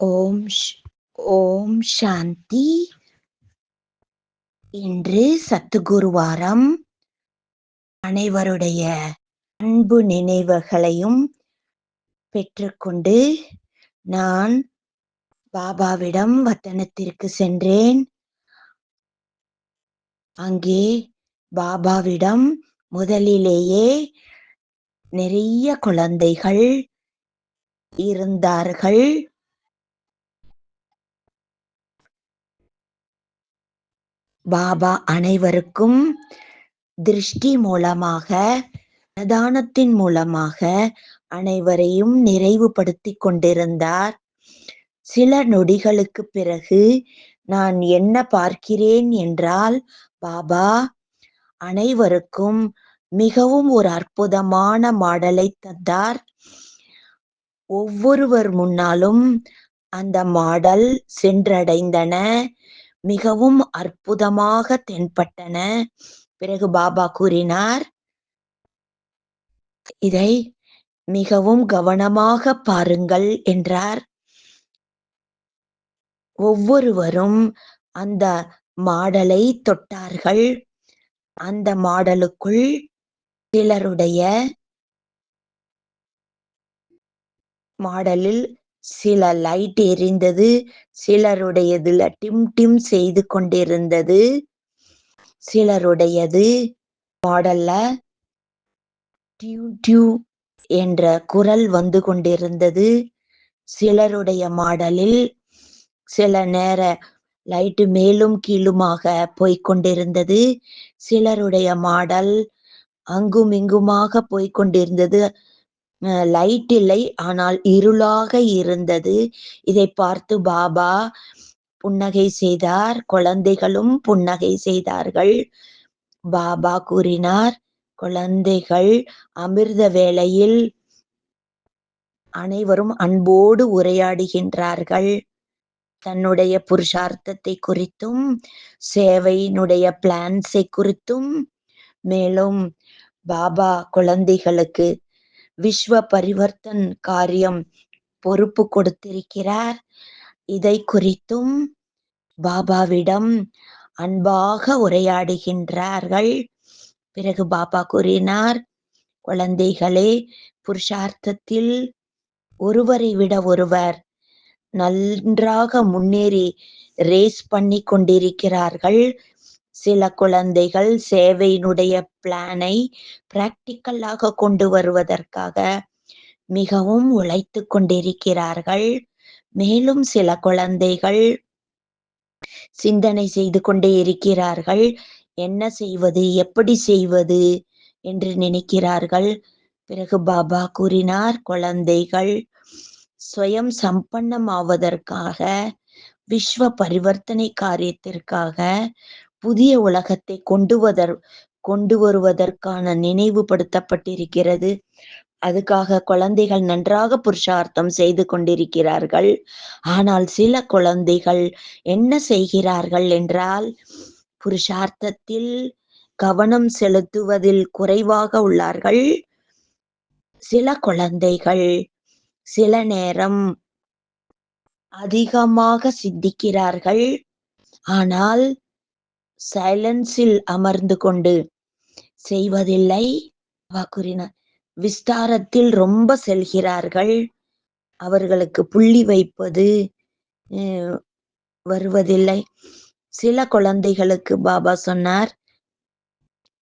ஓம் ஷ் ஓம் சாந்தி. இன்று சத்துகுருவாரம் அனைவருடைய அன்பு நினைவுகளையும் பெற்றுக்கொண்டு நான் பாபாவிடம் வத்தனத்திற்கு சென்றேன். அங்கே பாபாவிடம் முதலிலேயே நிறைய குழந்தைகள் இருந்தார்கள். பாபா அனைவருக்கும் திருஷ்டி மூலமாக பிரதானத்தின் மூலமாக அனைவரையும் நிறைவுபடுத்தி கொண்டிருந்தார். சில நொடிகளுக்கு பிறகு நான் என்ன பார்க்கிறேன் என்றால் பாபா அனைவருக்கும் மிகவும் ஒரு அற்புதமான மாடலை தந்தார். ஒவ்வொருவர் முன்னாலும் அந்த மாடல் சென்றடைந்தன. மிகவும் அற்புதமாக தென்பட்டன. பிறகு பாபா கூறினார் இதை மிகவும் கவனமாக பாருங்கள் என்றார். ஒவ்வொருவரும் அந்த மாடலை தொட்டார்கள். அந்த மாடலுக்குள் சிலருடைய மாடலில் சில லைட் எரிந்தது சிலருடையதுல டிம் டிம் செய்து கொண்டிருந்தது. சிலருடையது மாடல்ல டியூ டியூ என்ற குரல் வந்து கொண்டிருந்தது. சிலருடைய மாடலில் சில நேர லைட்டு மேலும் கீழுமாக போய்கொண்டிருந்தது சிலருடைய மாடல் அங்கும் இங்குமாக போய்கொண்டிருந்தது லைட் இல்லை. ஆனால் இருளாக இருந்தது. இதை பார்த்து பாபா புன்னகை செய்தார். குழந்தைகளும் புன்னகை செய்தார்கள். பாபா கூறினார் குழந்தைகள் அமிர்த வேளையில் அனைவரும் அன்போடு உரையாடுகின்றார்கள். தன்னுடைய புருஷார்த்தத்தை குறித்தும் சேவையினுடைய பிளான்ஸை குறித்தும். மேலும் பாபா குழந்தைகளுக்கு விஸ்வ பரிவர்த்தன் காரியம் பொறுப்பு கொடுத்திருக்கிறார். இதை குறித்தும் பாபாவிடம் அன்பாக உரையாடுகின்றார்கள். பிறகு பாபா கூறினார் குழந்தைகளே புருஷார்த்தத்தில் ஒருவரை விட ஒருவர் நன்றாக முன்னேறி ரேஸ் பண்ணி கொண்டிருக்கிறார்கள். சில குழந்தைகள் சேவையினுடைய பிளானை பிராக்டிக்கலாக கொண்டு வருவதற்காக மிகவும் உழைத்து கொண்டிருக்கிறார்கள். மேலும் சில குழந்தைகள் சிந்தனை செய்து கொண்டே இருக்கிறார்கள். என்ன செய்வது எப்படி செய்வது என்று நினைக்கிறார்கள். பிறகு பாபா கூறினார் குழந்தைகள் சுயம் சம்பன்னமாவதற்காக விஸ்வ பரிவர்த்தனை காரியத்திற்காக புதிய உலகத்தை கொண்டுவதற் கொண்டு வருவதற்கான நினைவுபடுத்தப்பட்டிருக்கிறது. அதுக்காக குழந்தைகள் நன்றாக புருஷார்த்தம் செய்து கொண்டிருக்கிறார்கள். ஆனால் சில குழந்தைகள் என்ன செய்கிறார்கள் என்றால் புருஷார்த்தத்தில் கவனம் செலுத்துவதில் குறைவாக உள்ளார்கள். சில குழந்தைகள் சில நேரம் அதிகமாக சித்திக்கிறார்கள் ஆனால் சைலன்ஸில் அமர்ந்து கொண்டு செய்வதில்லை கூறினார். விஸ்தாரத்தில் ரொம்ப செல்கிறார்கள். அவர்களுக்கு புள்ளி வைப்பது வருவதில்லை. சில குழந்தைகளுக்கு பாபா சொன்னார்.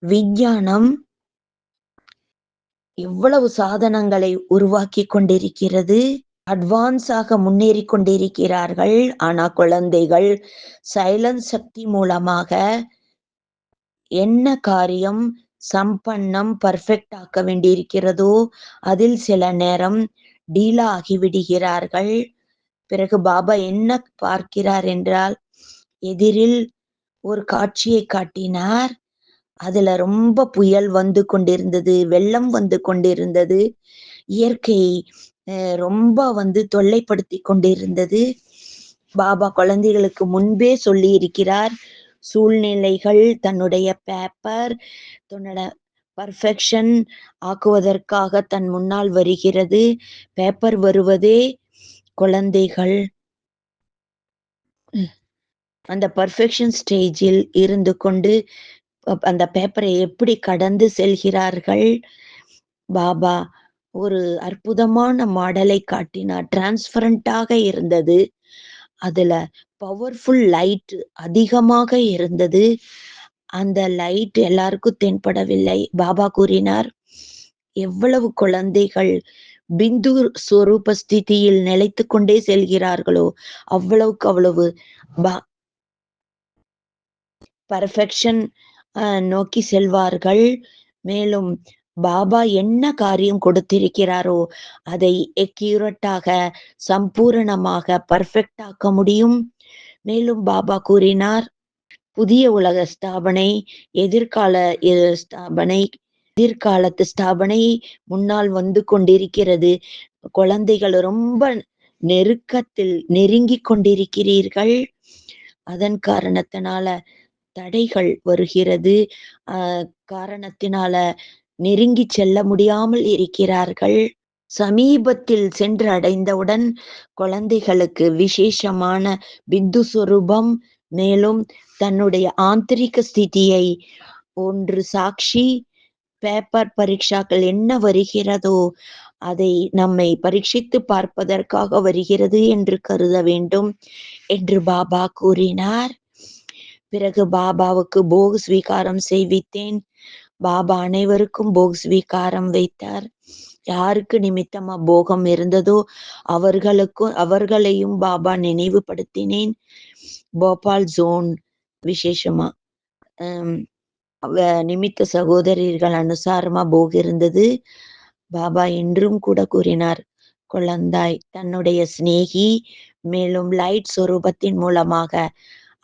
விஞ்ஞானம் எவ்வளவு சாதனங்களை உருவாக்கி கொண்டிருக்கிறது. அட்வான்ஸாக முன்னேறி கொண்டிருக்கிறார்கள். ஆனா குழந்தைகள் சைலன்ஸ் சக்தி மூலமாக என்ன காரியம் சம்பன்னம் பர்ஃபெக்ட் ஆக்க வேண்டியிருக்கிறதோ அதில் சில நேரம் டீலா ஆகிவிடுகிறார்கள் பிறகு பாபா என்ன பார்க்கிறார் என்றால் எதிரில் ஒரு காட்சியை காட்டினார். அதுல ரொம்ப புயல் வந்து கொண்டிருந்தது வெள்ளம் வந்து கொண்டிருந்தது. இயற்கை ரொம்ப வந்து தொல்லைப்படுத்தி கொண்டிருந்தது. பாபா குழந்தைகளுக்கு முன்பே சொல்லி இருக்கிறார் சூழ்நிலைகள் தன்னுடைய பேப்பர் தன்னோட பர்ஃபெக்ஷன் ஆக்குவதற்காக தன் முன்னால் வருகிறது. பேப்பர் வருவதே குழந்தைகள். அந்த பர்ஃபெக்ஷன் ஸ்டேஜில் இருந்து கொண்டு அந்த பேப்பரை எப்படி கடந்து செல்கிறார்கள்? பாபா ஒரு அற்புதமான மாடலை காட்டினார் டிரான்ஸ்பரண்டாக இருந்தது. அதுல பவர்ஃபுல் லைட் அதிகமாக இருந்தது. அந்த லைட் எல்லாருக்கும் தென்படவில்லை. பாபா கூறினார் எவ்வளவு குழந்தைகள் பிந்து ஸ்வரூப ஸ்திதியில் நிலைத்து கொண்டே செல்கிறார்களோ அவ்வளவுக்கு அவ்வளவு பர்ஃபெக்ஷன் நோக்கி செல்வார்கள். மேலும் பாபா என்ன காரியம் கொடுத்திருக்கிறாரோ அதை எக்யூரட்டாக சம்பூரணமாக பர்ஃபெக்ட் ஆக்க முடியும். மேலும் பாபா கூறினார் புதிய உலக ஸ்தாபனை எதிர்கால ஸ்தாபனை எதிர்காலத்து ஸ்தாபனை முன்னால் வந்து கொண்டிருக்கிறது. குழந்தைகள் ரொம்ப நெருக்கத்தில் நெருங்கி கொண்டிருக்கிறீர்கள். அதன் காரணத்தினால தடைகள் வருகிறது. ஆஹ் காரணத்தினால நெருங்கி செல்ல முடியாமல் இருக்கிறார்கள். சமீபத்தில் சென்று அடைந்தவுடன் குழந்தைகளுக்கு விசேஷமான பிந்து சுரூபம் மேலும் தன்னுடைய ஆந்தரிக ஸ்திதியை ஒன்று சாட்சி பேப்பர் பரீட்சாக்கள் என்ன வருகிறதோ அதை நம்மை பரீட்சித்து பார்ப்பதற்காக வருகிறது என்று கருத வேண்டும் என்று பாபா கூறினார். பிறகு பாபாவுக்கு போக ஸ்வீகாரம் செய்வித்தேன். பாபா அனைவருக்கும் போக் ஸ்வீகாரம் வைத்தார். யாருக்கு நிமித்தமா போகம் இருந்ததோ அவர்களுக்கும் அவர்களையும் பாபா நினைவுபடுத்தினேன். போபால் ஜோன் விசேஷமா. நிமித்த சகோதரர்கள் அனுசாரமா போக இருந்தது. பாபா என்றும் கூட கூறினார் குழந்தாய் தன்னுடைய சிநேகி மேலும் லைட் சொரூபத்தின் மூலமாக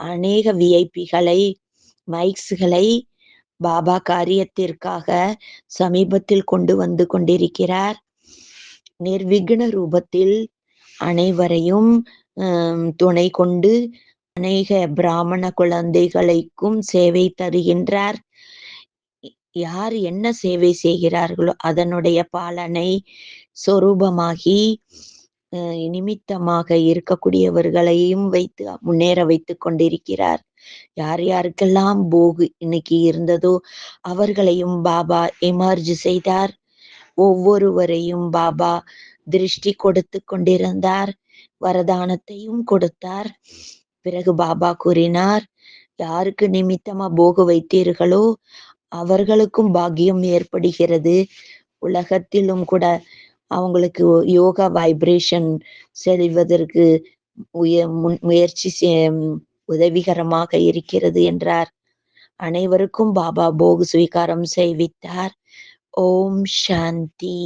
அநேக விஐபிகளை மைக்ஸ்களை பாபா காரியத்திற்காக சமீபத்தில் கொண்டு வந்து கொண்டிருக்கிறார். நிர்விக்ன ரூபத்தில் அனைவரையும் துணை கொண்டு அநேக பிராமண குழந்தைகளுக்கும் சேவை தருகின்றார். யார் என்ன சேவை செய்கிறார்களோ அதனுடைய பாலனை சொரூபமாகி நிமித்தமாக இருக்கக்கூடியவர்களையும் வைத்து முன்னேற வைத்து கொண்டிருக்கிறார். யார் யாருக்கெல்லாம் போகு இன்னைக்கு இருந்ததோ அவர்களையும் பாபா எமர்ஜ் செய்தார். ஒவ்வொருவரையும் பாபா திருஷ்டி கொடுத்து கொண்டிருந்தார். வரதானத்தையும் கொடுத்தார். பிறகு பாபா கூறினார் யாருக்கு நிமித்தமா போக வைத்தீர்களோ அவர்களுக்கும் பாக்கியம் ஏற்படுகிறது. உலகத்திலும் கூட அவங்களுக்கு யோகா வைப்ரேஷன் செல்வதற்கு முயற்சி உதவிகரமாக இருக்கிறது என்றார். அனைவருக்கும் பாபா போகு ஸ்வீகாரம் செய்வித்தார். ஓம் சாந்தி.